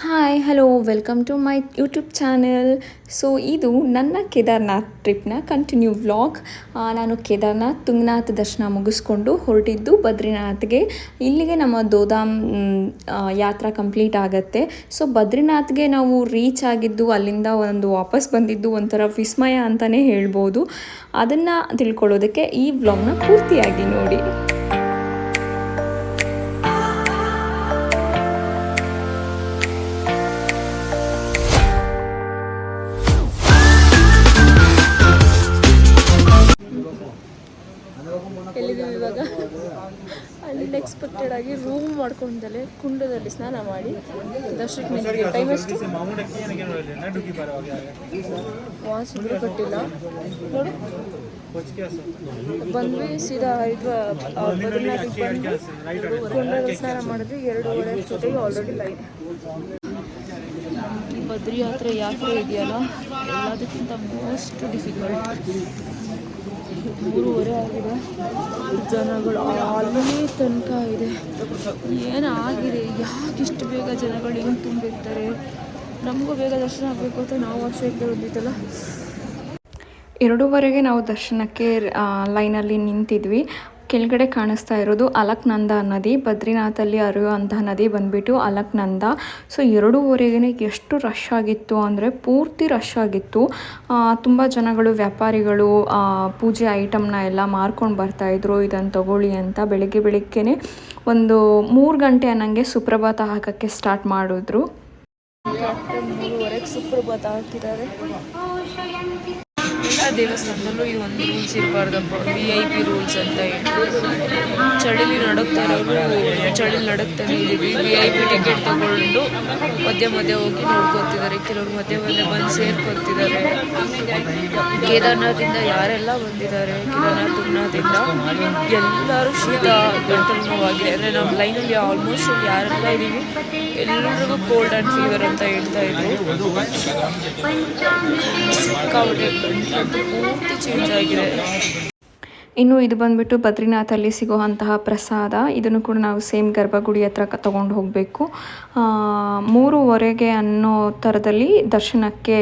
Hi hello welcome to my YouTube channel so ಇದು ನನ್ನ Kedarnath ಟ್ರಿಪ್ನ continue vlog ನಾನು ಕೇದಾರ್ನಾಥ್ ತುಂಗನಾಥ್ ದರ್ಶನ ಮುಗಿಸ್ಕೊಂಡು ಹೊರಟಿದ್ದು ಬದ್ರಿನಾಥ್ಗೆ. ಇಲ್ಲಿಗೆ ನಮ್ಮ ದೋದಾಮ್ ಯಾತ್ರಾ ಕಂಪ್ಲೀಟ್ ಆಗುತ್ತೆ. ಸೊ ಬದ್ರಿನಾಥ್ಗೆ ನಾವು ರೀಚ್ ಆಗಿದ್ದು, ಅಲ್ಲಿಂದ ಒಂದು ವಾಪಸ್ ಬಂದಿದ್ದು ಒಂಥರ ವಿಸ್ಮಯ ಅಂತಲೇ ಹೇಳ್ಬೋದು. ಅದನ್ನು ತಿಳ್ಕೊಳ್ಳೋದಕ್ಕೆ ಈ ವ್ಲಾಗ್ನ ಪೂರ್ತಿಯಾಗಿ ನೋಡಿ. ಅನ್ಎಕ್ಸ್ಪೆಕ್ಟೆಡ್ ಆಗಿ ರೂಮ್ ಮಾಡ್ಕೊಂಡಲೆ ಕುಂಡದಲ್ಲಿ ಸ್ನಾನ ಮಾಡಿ ದರ್ಶನಕ್ಕೆ ನಿಂತಿದ್ದೀವಿ ಟೈಮ್ ಎಷ್ಟು ವಾಚ್ ಇದ್ರೂ ಕಟ್ಟಿಲ್ಲ. ನೋಡು. ಬಂದ್ವಿ ಸೀದಾ ಇದು ಕುಂಡದಲ್ಲಿ ಸ್ನಾನ ಮಾಡಿದ್ವಿ. ಎರಡೂವರೆ ಜೊತೆಗೆ ಆಲ್ರೆಡಿ ಲೈಟ್ ಈ ಬದ್ರಿ ಯಾತ್ರೆ ಯಾತ್ರೆ ಇದೆಯಲ್ಲ? ಎಲ್ಲದಕ್ಕಿಂತ ಮೋಸ್ಟ್ ಡಿಫಿಕಲ್ಟ್ ಮೂರುವರೆ ಆಗಿದೆ. ಜನಗಳು ಅಲ್ಲಿ ತನಕ ಇದೆ. ಏನಾಗಿದೆ ಯಾಕೆ ಇಷ್ಟು ಬೇಗ ಜನಗಳು ಹೆಂಗೆ ತುಂಬಿರ್ತಾರೆ? ನಮಗೂ ಬೇಗ ದರ್ಶನ ಆಗಬೇಕು ಅಂತ ನಾವು ಅಷ್ಟೇ ಬಂದಿತ್ತಲ್ಲ ಎರಡೂವರೆಗೆ ನಾವು ದರ್ಶನಕ್ಕೆ ಲೈನಲ್ಲಿ ನಿಂತಿದ್ವಿ. ಕೆಳಗಡೆ ಕಾಣಿಸ್ತಾ ಇರೋದು ಅಲಕ್ನಂದ ನದಿ. ಬದ್ರಿನಾಥಲ್ಲಿ ಹರಿಯುವಂತಹ ನದಿ ಬಂದ್ಬಿಟ್ಟು ಅಲಕ್ನಂದ. ಸೊ ಎರಡೂವರೆಗೆ ಎಷ್ಟು ರಶ್ ಆಗಿತ್ತು ಅಂದರೆ ಪೂರ್ತಿ ರಶ್ ಆಗಿತ್ತು. ತುಂಬ ಜನಗಳು, ವ್ಯಾಪಾರಿಗಳು ಪೂಜೆ ಐಟಮ್ನ ಎಲ್ಲ ಮಾರ್ಕೊಂಡು ಬರ್ತಾಯಿದ್ರು ಇದನ್ನು ತಗೊಳ್ಳಿ ಅಂತ ಬೆಳಗ್ಗೆ ಬೆಳಿಗ್ಗೆನೆ ಒಂದು ಮೂರು ಗಂಟೆ ಅನ್ನಂಗೆ ಸುಪ್ರಭಾತ ಹಾಕೋಕ್ಕೆ ಸ್ಟಾರ್ಟ್ ಮಾಡಿದ್ರು. ಸುಪ್ರಭಾತ ಹಾಕಿದ್ದಾರೆ ಎಲ್ಲ ದೇವಸ್ಥಾನದಲ್ಲೂ ಈ ಒಂದು ರೂಲ್ಸ್ ಇರಬಾರ್ದಪ್ಪ. ವಿ ಐ ಪಿ ರೂಲ್ಸ್ ಅಂತ ಹೇಳಿ ಚಳಿಲಿ ನಡಕ್ತಾ ಇರೋರು, ಚಳಿಲಿ ನಡಕ್ತಾನೆ ಇದ್ದೀವಿ ವಿ ಐ ಪಿ ಟಿಕೆಟ್ ತಗೊಂಡು ಮಧ್ಯ ಮಧ್ಯೆ ಹೋಗಿ ನೋಡ್ಕೊತಿದ್ದಾರೆ. ಕೆಲವರು ಮಧ್ಯೆ ಮಧ್ಯೆ ಬಂದು ಸೇರ್ಕೊತಿದ್ದಾರೆ. ಕೇದಾರ್ನಾಥಿಂದ ಯಾರೆಲ್ಲ ಬಂದಿದ್ದಾರೆ? ಕೇದಾರ್ನಾಥ್ ಉನ್ನಾಥಿಂದ ಎಲ್ಲರೂ ಶೀತ ಗಂಟಲು ನೋವಾಗಿದೆ ಅಂದರೆ ನಮ್ಮ ಲೈನಲ್ಲಿ ಆಲ್ಮೋಸ್ಟ್ ಯಾರೆಲ್ಲ ಇದ್ದೀವಿ ಎಲ್ಲರಿಗೂ ಕೋಲ್ಡ್ ಆ್ಯಂಡ್ ಫೀವರ್ ಅಂತ ಹೇಳ್ತಾ ಇದ್ರು. ಸಿಕ್ಕಾಪಟ್ಟೆ ಗಂಟಲು ಪೂರ್ತಿ ಚೇಂಜ್ ಆಗಿದೆ. ಇನ್ನು ಇದು ಬಂದ್ಬಿಟ್ಟು ಬದ್ರಿನಾಥಲ್ಲಿ ಸಿಗುವಂತಹ ಪ್ರಸಾದ. ಇದನ್ನು ಕೂಡ ನಾವು ಸೇಮ್ ಗರ್ಭಗುಡಿ ಹತ್ರ ತೊಗೊಂಡು ಹೋಗಬೇಕು. ಮೂರುವರೆಗೆ ಅನ್ನೋ ಥರದಲ್ಲಿ ದರ್ಶನಕ್ಕೆ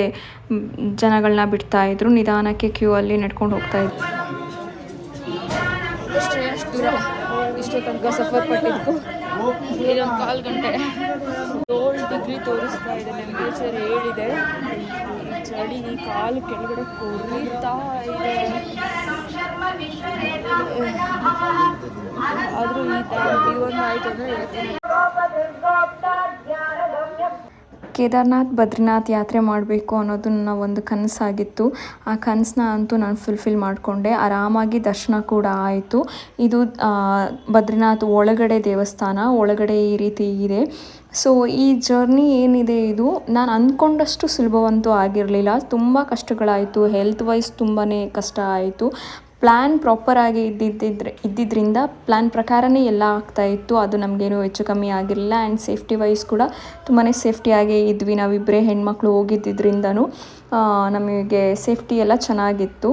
ಜನಗಳನ್ನ ಬಿಡ್ತಾ ಇದ್ರು. ನಿಧಾನಕ್ಕೆ ಕ್ಯೂ ಅಲ್ಲಿ ನಡ್ಕೊಂಡು ಹೋಗ್ತಾ ಇದ್ರು. ಚಳಿ ಕಾಲು ಕೆಳಗಡೆ ಕೊರಿತಾ ಇದೆ. ಆದರೂ ಈ ಒಂದು ಕೇದಾರ್ನಾಥ್, ಬದ್ರಿನಾಥ್ ಯಾತ್ರೆ ಮಾಡಬೇಕು ಅನ್ನೋದು ನನ್ನ ಒಂದು ಕನಸಾಗಿತ್ತು. ಆ ಕನಸನ್ನ ಅಂತೂ ನಾನು ಫುಲ್ಫಿಲ್ ಮಾಡಿಕೊಂಡೆ. ಆರಾಮಾಗಿ ದರ್ಶನ ಕೂಡ ಆಯಿತು. ಇದು ಬದ್ರಿನಾಥ್ ಒಳಗಡೆ ದೇವಸ್ಥಾನ, ಒಳಗಡೆ ಈ ರೀತಿ ಇದೆ. ಸೊ ಈ ಜರ್ನಿ ಏನಿದೆ ಇದು? ನಾನು ಅಂದ್ಕೊಂಡಷ್ಟು ಸುಲಭವಂತೂ ಆಗಿರಲಿಲ್ಲ. ತುಂಬ ಕಷ್ಟಗಳಾಯಿತು. ಹೆಲ್ತ್ ವೈಸ್ ತುಂಬಾ ಕಷ್ಟ ಆಯಿತು. ಪ್ಲ್ಯಾನ್ ಪ್ರಾಪರಾಗಿ ಇದ್ದಿದ್ದಿದ್ರೆ ಇದ್ದಿದ್ದರಿಂದ ಪ್ಲ್ಯಾನ್ ಪ್ರಕಾರನೇ ಎಲ್ಲ ಆಗ್ತಾ ಇತ್ತು. ಅದು ನಮಗೇನು ಹೆಚ್ಚು ಕಮ್ಮಿ ಆಗಿರಲಿಲ್ಲ. ಆ್ಯಂಡ್ ಸೇಫ್ಟಿ ವೈಸ್ ಕೂಡ ತುಂಬಾ ಸೇಫ್ಟಿಯಾಗೇ ಇದ್ವಿ. ನಾವಿಬ್ಬರೇ ಹೆಣ್ಮಕ್ಳು ಹೋಗಿದ್ದಿದ್ರಿಂದನೂ ನಮಗೆ ಸೇಫ್ಟಿ ಎಲ್ಲ ಚೆನ್ನಾಗಿತ್ತು.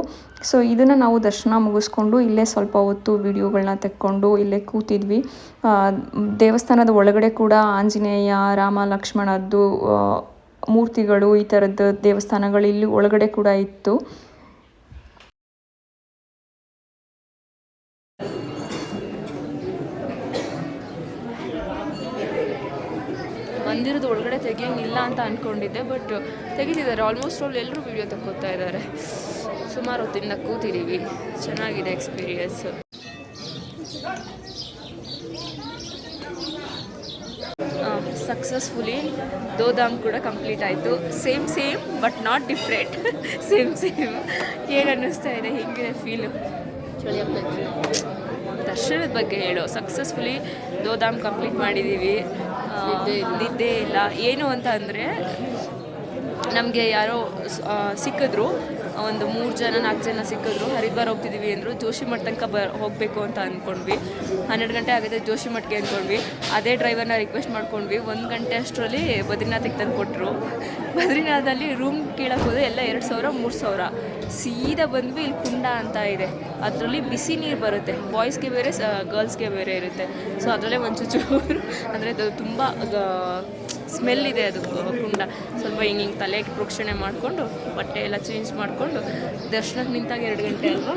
ಸೊ ಇದನ್ನು ನಾವು ದರ್ಶನ ಮುಗಿಸ್ಕೊಂಡು ಇಲ್ಲೇ ಸ್ವಲ್ಪ ಹೊತ್ತು ವಿಡಿಯೋಗಳನ್ನ ತೆಕ್ಕೊಂಡು ಇಲ್ಲೇ ಕೂತಿದ್ವಿ. ದೇವಸ್ಥಾನದ ಒಳಗಡೆ ಕೂಡ ಆಂಜನೇಯ, ರಾಮ, ಲಕ್ಷ್ಮಣದ್ದು ಮೂರ್ತಿಗಳು ಈ ಥರದ್ದು ದೇವಸ್ಥಾನಗಳು ಇಲ್ಲಿ ಒಳಗಡೆ ಕೂಡ ಇತ್ತು. ಅಂತ ಅಂದ್ಕೊಂಡಿದ್ದೆ ಬಟ್ ತೆಗಿತಿದ್ದಾರೆ. ಆಲ್ಮೋಸ್ಟ್ ಆಲ್ ಎಲ್ಲರೂ ವಿಡಿಯೋ ತಕ್ಕೋತಾ ಇದ್ದಾರೆ. ಸುಮಾರು ಹೊತ್ತಿಂದ ಕೂತಿದ್ದೀವಿ ಚೆನ್ನಾಗಿದೆ ಎಕ್ಸ್ಪೀರಿಯನ್ಸ್ ಸಕ್ಸಸ್ಫುಲಿ ದೋದಾಮ್ ಕೂಡ ಕಂಪ್ಲೀಟ್ ಆಯಿತು. Same same but not different same same ಏನು ಅನ್ನಿಸ್ತಾ ಇದೆ? ಹಿಂಗಿದೆ ಫೀಲು ದರ್ಶನದ ಬಗ್ಗೆ ಹೇಳು. ಸಕ್ಸಸ್ಫುಲಿ ದೋದಾಮ್ ಕಂಪ್ಲೀಟ್ ಮಾಡಿದ್ದೀವಿ ಆ, ನಿದ್ದೆ ಇಲ್ಲ. ಏನು ಅಂತ ಅಂದರೆ ನಮಗೆ ಯಾರೋ ಸಿಕ್ಕಿದ್ರು. ಒಂದು ಮೂರು ಜನ, ನಾಲ್ಕು ಜನ ಸಿಕ್ಕಿದ್ರು. ಹರಿದ್ವಾರ ಹೋಗ್ತಿದ್ದೀವಿ ಅಂದರು. ಜೋಶಿ ಮಠ ತನಕ ಬ ಹೋಗಬೇಕು ಅಂತ ಅಂದ್ಕೊಂಡ್ವಿ ಹನ್ನೆರಡು ಗಂಟೆ ಆಗುತ್ತೆ ಜೋಶಿ ಮಠಕ್ಕೆ ಅಂದ್ಕೊಂಡ್ವಿ ಅದೇ ಡ್ರೈವರ್ನ ರಿಕ್ವೆಸ್ಟ್ ಮಾಡ್ಕೊಂಡ್ವಿ. ಒಂದು ಗಂಟೆ ಅಷ್ಟರಲ್ಲಿ ಬದ್ರಿನಾಥಿಗೆ ತಂದು ಕೊಟ್ಟರು ಬದ್ರಿನಾಥಲ್ಲಿ ರೂಮ್ ಕೇಳಕ್ಕೆ ಹೋದ್ರೆ ಎಲ್ಲ ಎರಡು ಸಾವಿರ, ಮೂರು ಸಾವಿರ. ಸೀದಾ ಬಂದ್ವಿ, ಇಲ್ಲಿ ಕುಂಡ ಅಂತ ಇದೆ. ಅದರಲ್ಲಿ ಬಿಸಿ ನೀರು ಬರುತ್ತೆ. ಬಾಯ್ಸ್ಗೆ ಬೇರೆ ಗರ್ಲ್ಸ್ಗೆ ಬೇರೆ ಇರುತ್ತೆ. ಸೊ ಅದರಲ್ಲೇ ಒಂದು ಅಂದರೆ ತುಂಬ ಸ್ಮೆಲ್ ಇದೆ ಅದು ಕುಂಡ. ಸ್ವಲ್ಪ ಹಿಂಗೆ ಹಿಂಗೆ ತಲೆಗೆ ಪ್ರೋಕ್ಷಣೆ ಮಾಡಿಕೊಂಡು ಬಟ್ಟೆ ಎಲ್ಲ ಚೇಂಜ್ ಮಾಡಿಕೊಂಡು ದರ್ಶನಕ್ಕೆ ನಿಂತಾಗ ಎರಡು ಗಂಟೆ ಅಲ್ವಾ?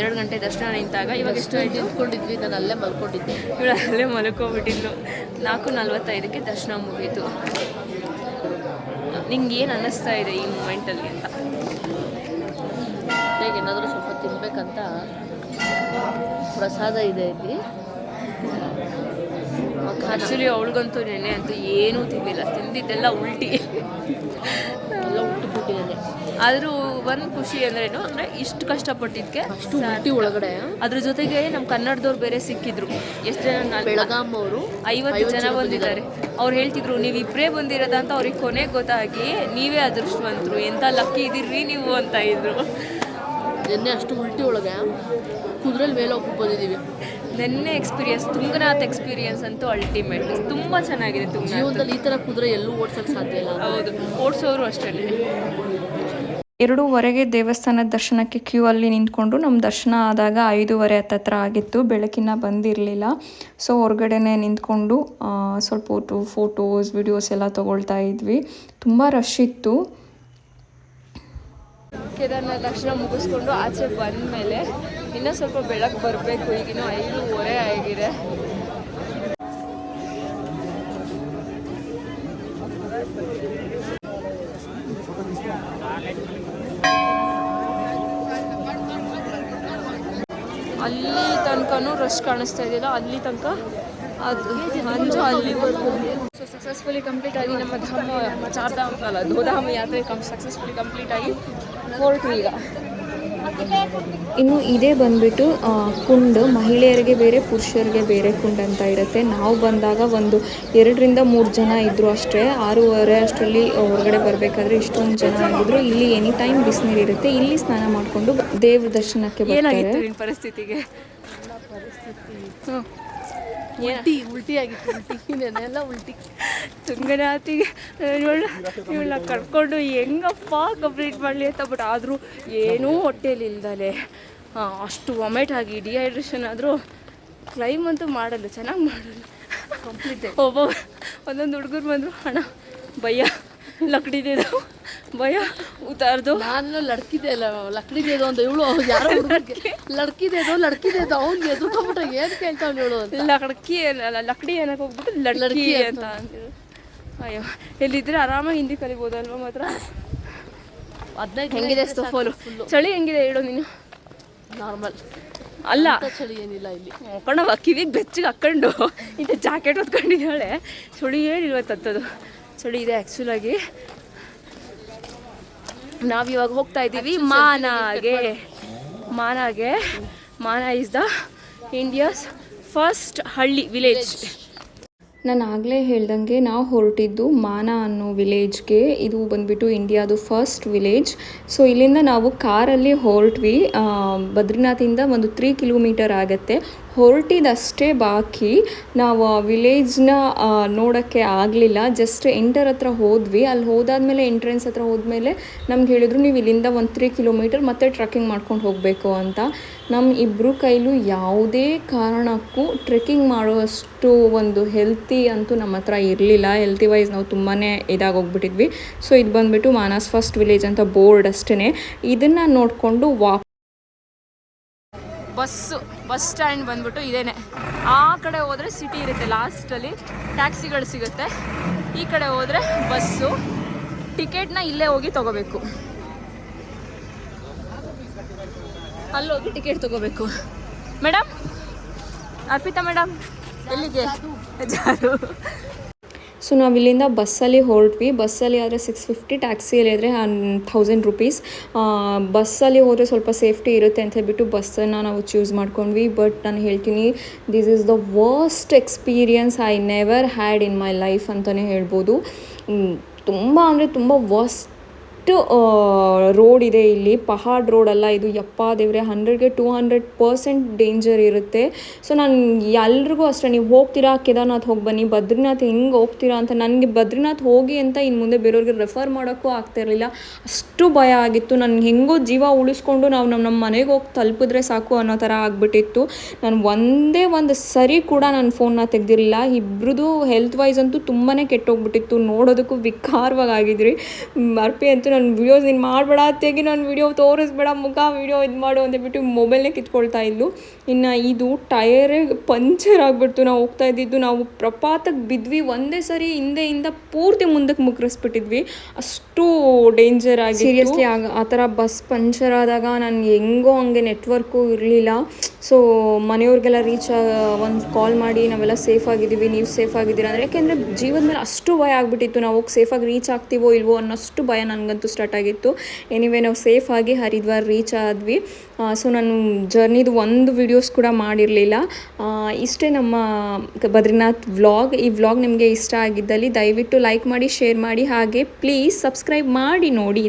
ಎರಡು ಗಂಟೆ ದರ್ಶನ ನಿಂತಾಗ ಇವಾಗ ಎಷ್ಟು ಗಂಟೆ ನಿಂತ್ಕೊಂಡಿದ್ವಿ ನಾನು ಅಲ್ಲೇ ಮಲ್ಕೊಂಡಿದ್ದೆ. ಇವಳು ಅಲ್ಲೇ ಮಲ್ಕೊಬಿಟ್ಟಿದ್ಲು. ನಾಲ್ಕು ನಲ್ವತ್ತೈದಕ್ಕೆ ದರ್ಶನ ಮುಗೀತು. ನಿಂಗೆ ಏನು ಅನ್ನಿಸ್ತಾ ಇದೆ ಈ ಮೂಮೆಂಟಲ್ಲಿ ಅಂತ? ಹೇಗೆ ಏನಾದರೂ ಸ್ವಲ್ಪ ತಿನ್ಬೇಕಂತ ಪ್ರಸಾದ ಇದೆ ಇಲ್ಲಿ. ಆ್ಯಕ್ಚುಲಿ ಅವಳಿಗಂತೂ ನೆನೆ ಅಂತೂ ಏನೂ ತಿಂದಿಲ್ಲ. ತಿಂದಿದ್ದೆಲ್ಲ ಉಲ್ಟಿ. ಆದರೂ ಒಂದು ಖುಷಿ ಅಂದ್ರೇನು ಅಂದರೆ ಇಷ್ಟು ಕಷ್ಟಪಟ್ಟಿದ್ದಕ್ಕೆ ಅಷ್ಟು ಉಲ್ಟಿ ಒಳಗಡೆ. ಅದ್ರ ಜೊತೆಗೆ ನಮ್ಮ ಕನ್ನಡದವ್ರು ಬೇರೆ ಸಿಕ್ಕಿದ್ರು. ಎಷ್ಟು ಜನ ಬೆಳಗಾಮ್ ಬೆಳಗಾಂ ಅವರು ಐವತ್ತು ಜನ ಬಂದಿದ್ದಾರೆ. ಅವ್ರು ಹೇಳ್ತಿದ್ರು ನೀವು ಇಬ್ಬರೇ ಬಂದಿರೋದ ಅಂತ ಅವ್ರಿಗೆ ಕೊನೆಗೆ ಗೊತ್ತಾಗಿ ನೀವೇ ಅದೃಷ್ಟವಂತರು. ಎಂಥ ಲಕ್ಕಿ ಇದ್ದೀರಿ ನೀವು? ಅಂತ ಇದ್ರು. ನಿನ್ನೆ ಅಷ್ಟು ಉಲ್ಟಿ ಒಳಗೆ ಕುದುರೆಲಿ ಮೇಲೆ ಹೋಗ್ಬಿಟ್ಟು ಬಂದಿದ್ದೀವಿ. ನೆನ್ನೆ ಎಕ್ಸ್ಪೀರಿಯನ್ಸ್ ತುಂಗನಾಥ್ ಎಕ್ಸ್ಪೀರಿಯನ್ಸ್ ಅಂತೂ ಅಲ್ಟಿಮೇಟ್ ತುಂಬ ಚೆನ್ನಾಗಿದೆ ತುಂಗನಾಥ್. ಜೀವನದಲ್ಲಿ ಈ ಥರ ಕುದುರೆ ಎಲ್ಲೂ ಓಡ್ಸೋಕ್ಕೆ ಸಾಧ್ಯ ಇಲ್ಲ. ಹೌದು ಓಡಿಸೋರು ಅಷ್ಟೇ. ಎರಡೂವರೆಗೆ ದೇವಸ್ಥಾನದ ದರ್ಶನಕ್ಕೆ ಕ್ಯೂ ಅಲ್ಲಿ ನಿಂತ್ಕೊಂಡು ನಮ್ಮ ದರ್ಶನ ಆದಾಗ ಐದೂವರೆ ಹತ್ತತ್ರ ಆಗಿತ್ತು ಬೆಳಕಿನ ಬಂದಿರಲಿಲ್ಲ. ಸೊ ಹೊರಗಡೆನೆ ನಿಂತ್ಕೊಂಡು ಆ, ಸ್ವಲ್ಪ ಹೊತ್ತು ಫೋಟೋಸ್ ವಿಡಿಯೋಸ್ ಎಲ್ಲ ತಗೊಳ್ತಾ ಇದ್ವಿ. ತುಂಬ ರಶ್ ಇತ್ತು. ಕೇದಾರ್ನಾಥ್ ದಕ್ಷಿಣ ಮುಗಿಸ್ಕೊಂಡು ಆಚೆ ಬಂದ ಮೇಲೆ ಇನ್ನೂ ಸ್ವಲ್ಪ ಬೆಳಕು ಬರಬೇಕು ಈಗಿನ ಐದೂವರೆ ಆಗಿದೆ. ಅಲ್ಲಿ ತನಕನೂ ರಶ್ ಕಾಣಿಸ್ತಾ ಇದೆಯಲ್ಲ, ಅಲ್ಲಿ ತನಕ ಅದು ಅಂಜು ಅಲ್ಲಿ ಸೊ ಸಕ್ಸಸ್ಫುಲಿ ಕಂಪ್ಲೀಟ್ ಆಗಿ ನಮ್ಮ ಧಾಮ ಚಾರ್ಧಾಮ ಅಲ್ಲ ಧೋಧಾಮ ಯಾತ್ರೆ ಕಂ ಸಕ್ಸಸ್ಫುಲಿ ಕಂಪ್ಲೀಟ್ ಆಗಿ ಹೊರಟು ಈಗ. ಇನ್ನು ಇದೇ ಬಂದ್ಬಿಟ್ಟು ಕುಂಡು ಮಹಿಳೆಯರಿಗೆ ಬೇರೆ ಪುರುಷರಿಗೆ ಬೇರೆ ಕುಂಡ್ ಅಂತ ಇರುತ್ತೆ. ನಾವು ಬಂದಾಗ ಒಂದು ಎರಡರಿಂದ ಮೂರು ಜನ ಇದ್ದರು ಅಷ್ಟೇ. ಆರೂವರೆ ಅಷ್ಟರಲ್ಲಿ ಹೊರಗಡೆ ಬರಬೇಕಾದ್ರೆ ಇಷ್ಟೊಂದು ಜನ ಆಗಿದ್ರು ಇಲ್ಲಿ ಎನಿ ಟೈಮ್ ಬಿಸಿನೀರು ಇರುತ್ತೆ. ಇಲ್ಲಿ ಸ್ನಾನ ಮಾಡಿಕೊಂಡು ದೇವ್ರ ದರ್ಶನಕ್ಕೆ ಬರ್ತಾರೆ. ಏನಾಗಿತ್ತು ಪರಿಸ್ಥಿತಿಗೆ? ಹ್ಞೂ ಉಲ್ಟಿ ಉಲ್ಟಿ ಆಗಿತ್ತು ಉಲ್ಟಿ. ನೆನೆಲ್ಲ ಉಲ್ಟಿ. ತುಂಗನಾತಿಗೆ ಇವಳ ಇವಳನ್ನ ಕರ್ಕೊಂಡು ಹೆಂಗಪ್ಪ ಕಂಪ್ಲೀಟ್ ಮಾಡಲಿ ಅಂತ ಬಟ್ ಆದರೂ ಏನೂ ಹೊಟ್ಟೆಯಲ್ಲಿ ಇಲ್ದಲೆ. ಅಷ್ಟು ವಾಮಿಟ್ ಆಗಿ ಡಿಹೈಡ್ರೇಷನ್ ಆದರೂ ಕ್ಲೈಮ್ ಅಂತೂ ಮಾಡಲ್ಲ ಚೆನ್ನಾಗಿ ಮಾಡಲ್ಲ. ಕಂಪ್ಲೀಟ್ ಒಬ್ಬ ಒಂದೊಂದು ಹುಡುಗರು ಬಂದರು ಹಣ ಭಯ ಲಕ್ಡಿದೇದು ಭಯ ಉತಾರ್ದು ನಾನು ಲಡ್ಕಿದೆ ಅಲ್ಲ ಲಕ್ಡಿದೇದು ಅಂತ ಇವಳು ಯಾರೋ ಹುಡುಗರಿಗೆ ಲಡ್ಕಿದೇದು ಲಡ್ಕಿದೇದು ಅವ್ನಿಗೆ ಎದುರ್ಕೊಂಬಿಟ್ರೆ ಏನು ಕೇಳ್ತಾವ್ ಹೇಳು ಅಂತ. ಏನಲ್ಲ ಲಕ್ಡಿ ಏನಕ್ಕೆ ಹೋಗ್ಬಿಟ್ಟು ಲಡ್ಕಿ ಅಂತ ಅಂತಿದ್ರು ಅಯ್ಯೋ ಎಲ್ಲಿದ್ರೆ ಆರಾಮಾಗಿ ಹಿಂದಿ ಕಲಿಬೋದಲ್ವಾ ಮಾತ್ರ. ಹದಿನೈದು ಹೆಂಗಿದೆ ಫೋಲು ಚಳಿ ಹೆಂಗಿದೆ ಹೇಳು ನೀನು? ನಾರ್ಮಲ್ ಅಲ್ಲ. ಚಳಿ ಏನಿಲ್ಲ ಇಲ್ಲಿ. ಕಣವ ಕಿವಿಗೆ ಬೆಚ್ಚಗೆ ಹಾಕ್ಕೊಂಡು ಇಂಥ ಜಾಕೆಟ್ ಹೊತ್ಕೊಂಡಿದ್ದಾಳೆ. ಚಳಿ ಏನಿಲ್ವ ತತ್ತದು ಚಳಿ ಇದೆ ಆ್ಯಕ್ಚುಲಾಗಿ ನಾವಿವಾಗ ಹೋಗ್ತಾ ಇದ್ದೀವಿ ಮಾನಾಗೆ. ಮಾನಾಗೆ. Mana is the India's first ಹಳ್ಳಿ ವಿಲೇಜ್ ನಾನು ಆಗಲೇ ಹೇಳ್ದಂಗೆ ನಾವು ಹೊರಟಿದ್ದು ಮಾನ ಅನ್ನೋ ವಿಲೇಜ್ಗೆ ಇದು ಬಂದ್ಬಿಟ್ಟು ಇಂಡಿಯಾದು ಫಸ್ಟ್ ವಿಲೇಜ್ ಸೊ ಇಲ್ಲಿಂದ ನಾವು ಕಾರಲ್ಲಿ ಹೊರಟ್ವಿ. ಬದ್ರಿನಾಥಿಂದ ಒಂದು ತ್ರೀ ಕಿಲೋಮೀಟರ್ ಆಗುತ್ತೆ. ಹೊರಟಿದ್ದಷ್ಟೇ ಬಾಕಿ. ನಾವು ಆ ವಿಲೇಜ್ನ ನೋಡೋಕ್ಕೆ ಆಗಲಿಲ್ಲ. ಜಸ್ಟ್ ಎಂಟರ್ ಹತ್ರ ಹೋದ್ವಿ. ಅಲ್ಲಿ ಹೋದಾದಮೇಲೆ ಎಂಟ್ರೆನ್ಸ್ ಹತ್ರ ಹೋದ್ಮೇಲೆ ನಮ್ಗೆ ಹೇಳಿದ್ರು, ನೀವು ಇಲ್ಲಿಂದ ಒಂದು ತ್ರೀ ಕಿಲೋಮೀಟರ್ ಮತ್ತೆ ಟ್ರೆಕ್ಕಿಂಗ್ ಮಾಡ್ಕೊಂಡು ಹೋಗಬೇಕು ಅಂತ. ನಮ್ಮ ಇಬ್ಬರು ಕೈಲೂ ಯಾವುದೇ ಕಾರಣಕ್ಕೂ ಟ್ರೆಕ್ಕಿಂಗ್ ಮಾಡುವಷ್ಟು ಒಂದು ಹೆಲ್ತಿ ಅಂತೂ ನಮ್ಮ ಹತ್ರ ಇರಲಿಲ್ಲ. ಹೆಲ್ತಿ ವೈಸ್ ನಾವು ತುಂಬಾ ಇದಾಗೋಗ್ಬಿಟ್ಟಿದ್ವಿ ಸೊ ಇದು ಬಂದ್ಬಿಟ್ಟು ಮಾನಸ್ ಫಸ್ಟ್ ವಿಲೇಜ್ ಅಂತ ಬೋರ್ಡ್ ಅಷ್ಟೇ ಇದನ್ನು ನೋಡಿಕೊಂಡು ವಾಕ್ ಬಸ್ಸು, ಬಸ್ ಸ್ಟ್ಯಾಂಡ್ ಬಂದ್ಬಿಟ್ಟು ಇದೇನೆ. ಆ ಕಡೆ ಹೋದರೆ ಸಿಟಿ ಇರುತ್ತೆ ಲಾಸ್ಟಲ್ಲಿ ಟ್ಯಾಕ್ಸಿಗಳು ಸಿಗುತ್ತೆ. ಈ ಕಡೆ ಹೋದರೆ ಬಸ್ಸು. ಟಿಕೆಟ್ನ ಇಲ್ಲೇ ಹೋಗಿ ತಗೋಬೇಕು. ಅಲ್ಲೋಗಿ ಟಿಕೆಟ್ ತಗೋಬೇಕು. ಮೇಡಮ್? ಅರ್ಪಿತಾ ಮೇಡಮ್? ಎಲ್ಲಿಗೆ? ಜಾರು ಸೊ ನಾವು ಇಲ್ಲಿಂದ ಬಸ್ಸಲ್ಲಿ ಹೊರಟ್ವಿ. ಬಸ್ಸಲ್ಲಿ ಆದರೆ ಸಿಕ್ಸ್ ಫಿಫ್ಟಿ ಟ್ಯಾಕ್ಸಿಯಲ್ಲಿ ಆದರೆ ಥೌಸಂಡ್ ರುಪೀಸ್ ಬಸ್ಸಲ್ಲಿ ಹೋದರೆ ಸ್ವಲ್ಪ ಸೇಫ್ಟಿ ಇರುತ್ತೆ ಅಂತ ಹೇಳ್ಬಿಟ್ಟು ಬಸ್ಸನ್ನು ನಾವು ಚೂಸ್ ಮಾಡ್ಕೊಂಡ್ವಿ. ಬಟ್ ನಾನು ಹೇಳ್ತೀನಿ this is the worst experience I never had in my life ಅಂತಲೇ ಹೇಳ್ಬೋದು. ತುಂಬ ಅಂದರೆ ತುಂಬ ವರ್ಸ್ಟ್ ರೋಡ್ ಇದೆ ಇಲ್ಲಿ. ಪಹಾಡ್ ರೋಡ್ ಅಲ್ಲ ಇದು. ಯಪ್ಪ ದೇವ್ರೆ ಹಂಡ್ರೆಡ್ಗೆ ಟೂ ಹಂಡ್ರೆಡ್ ಪರ್ಸೆಂಟ್ ಡೇಂಜರ್ ಇರುತ್ತೆ. ಸೊ ನಾನು ಎಲ್ರಿಗೂ ಅಷ್ಟೇ, ನೀವು ಹೋಗ್ತೀರಾ? ಕೇದಾರ್ನಾಥ್ ಹೋಗಿ ಬನ್ನಿ. ಬದ್ರಿನಾಥ್ ಹೆಂಗೆ ಹೋಗ್ತೀರಾ ಅಂತ. ನನಗೆ ಬದ್ರಿನಾಥ್ ಹೋಗಿ ಅಂತ ಇನ್ನು ಮುಂದೆ ಬೇರೆಯವ್ರಿಗೆ ರೆಫರ್ ಮಾಡೋಕ್ಕೂ ಆಗ್ತಾ ಇರಲಿಲ್ಲ. ಅಷ್ಟು ಭಯ ಆಗಿತ್ತು. ನಾನು ಹೆಂಗೋ ಜೀವ ಉಳಿಸ್ಕೊಂಡು ನಾವು ನಮ್ಮ ನಮ್ಮ ಮನೆಗೆ ಹೋಗಿ ತಲುಪಿದ್ರೆ ಸಾಕು ಅನ್ನೋ ಥರ ಆಗಿಬಿಟ್ಟಿತ್ತು. ನಾನು ಒಂದೇ ಒಂದು ಸರಿ ಕೂಡ ನನ್ನ ಫೋನ್ನ ತೆಗೆದಿರಲಿಲ್ಲ. ಇಬ್ರದ್ದು ಹೆಲ್ತ್ ವೈಸ್ ಅಂತೂ ತುಂಬಾ ಕೆಟ್ಟೋಗ್ಬಿಟ್ಟಿತ್ತು. ನೋಡೋದಕ್ಕೂ ವಿಕಾರವಾಗಿ ಆಗಿದ್ರಿ. ಅರ್ಪಿ ಅಂತೂ ನನ್ನ ವಿಡಿಯೋಸ್ ನೀನು ಮಾಡಬೇಡ ತೆಗಿ ನನ್ನ ವಿಡಿಯೋ ತೋರಿಸ್ಬೇಡ, ಮುಖ ವಿಡಿಯೋ ಇದು ಮಾಡು ಅಂತ ಬಿಟ್ಟು ಮೊಬೈಲ್ನೇ ಕಿತ್ಕೊಳ್ತಾ ಇದ್ಲು. ಇನ್ನು ಇದು ಟಯರೇ ಪಂಚರ್ ಆಗಿಬಿಡ್ತು. ನಾವು ಹೋಗ್ತಾ ಇದ್ದಿದ್ದು ನಾವು ಪ್ರಪಾತಕ್ಕೆ ಬಿದ್ವಿ, ಒಂದೇ ಸರಿ ಹಿಂದೆಯಿಂದ ಪೂರ್ತಿ ಮುಂದಕ್ಕೆ ಮುಗ್ರಿಸ್ಬಿಟ್ಟಿದ್ವಿ ಅಷ್ಟು ಡೇಂಜರ್ ಆಗಿ ಸೀರಿಯಸ್ಲಿ ಆಗ ಆ ಥರ ಬಸ್ ಪಂಚರ್ ಆದಾಗ ನಾನು ಹೆಂಗೋ ಹಂಗೆ ನೆಟ್ವರ್ಕು ಇರಲಿಲ್ಲ. ಸೊ ಮನೆಯವ್ರಿಗೆಲ್ಲ ರೀಚ್ ಒಂದು ಕಾಲ್ ಮಾಡಿ, ನಾವೆಲ್ಲ ಸೇಫ್ ಆಗಿದ್ದೀವಿ, ನೀವು ಸೇಫ್ ಆಗಿದ್ದೀರಾ? ಅಂದರೆ ಯಾಕೆಂದರೆ ಜೀವದ ಮೇಲೆ ಅಷ್ಟು ಭಯ ಆಗಿಬಿಟ್ಟಿತ್ತು. ನಾವು ಹೋಗಿ ಸೇಫಾಗಿ ರೀಚ್ ಆಗ್ತೀವೋ ಇಲ್ವೋ ಅನ್ನೋಷ್ಟು ಭಯ ನನಗಂತೂ ಸ್ಟಾರ್ಟ್ ಆಗಿತ್ತು. ಎನಿವೆ ನಾವು ಆಗಿ ಹರಿದ್ವಾರ್ ರೀಚ್ ಆದ್ವಿ. ಸೊ ನಾನು ಜರ್ನಿದು ಒಂದು ವಿಡಿಯೋಸ್ ಕೂಡ ಮಾಡಿರಲಿಲ್ಲ. ಇಷ್ಟೇ ನಮ್ಮ ಬದ್ರಿನಾಥ್ ವ್ಲಾಗ್ ಈ ವ್ಲಾಗ್ ನಿಮಗೆ ಇಷ್ಟ ಆಗಿದ್ದಲ್ಲಿ ದಯವಿಟ್ಟು ಲೈಕ್ ಮಾಡಿ ಶೇರ್ ಮಾಡಿ. ಹಾಗೆ ಪ್ಲೀಸ್ ಸಬ್ಸ್ಕ್ರೈಬ್ ಮಾಡಿ ನೋಡಿ.